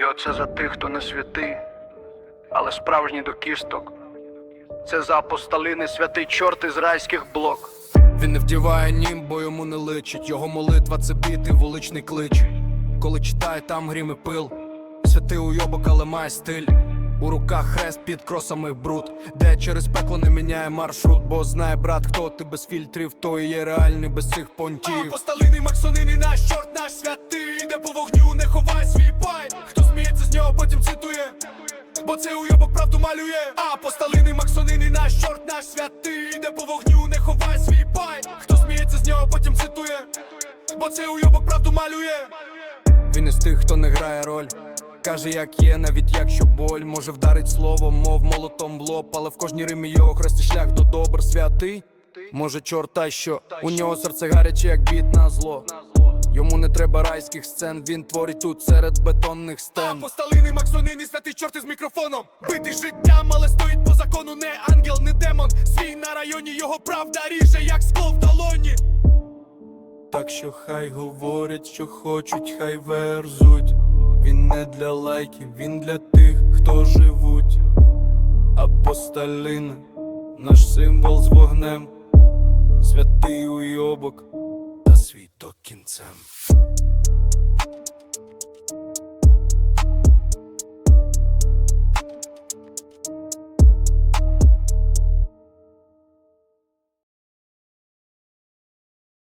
І оце за тих, хто не святий, але справжній до кісток. Це за апостолини святий чорт із райських блок. Він не вдіває нім, бо йому не личить. Його молитва це біти, вуличний клич. Коли читає, там грім і пил. Святий уйобок, але має стиль. У руках хрест під кросами бруд, де через пекло не міняє маршрут, бо знає брат, хто ти без фільтрів, то і є реальний без цих понтів. Посталиний Максонини, наш чорт, наш святий, потім цитує. Бо це уйобок правду малює. А посталиний Максонини, наш чорт, наш святий, іде по вогню, не ховай свій пай. Хто сміється з нього, потім цитує. Бо це уйобок правду малює. Він із тих, хто не грає роль. Каже, як є, навіть якщо боль може вдарить слово, мов молотом в лоб, але в кожній римі його хресті шлях до добр святий. Може, чорта, що у нього серце гаряче, як бід на зло. Йому не треба райських сцен, він творить тут серед бетонних стен. Посталиний Максонини, святий чорт із мікрофоном. Битий життям, але стоїть по закону, не ангел, не демон. Свій на районі його правда ріже, як скло в долоні. Так що хай говорять, що хочуть, хай верзуть. Він не для лайків, він для тих, хто живуть. Апостолин, наш символ з вогнем, святий уйобок до кінця.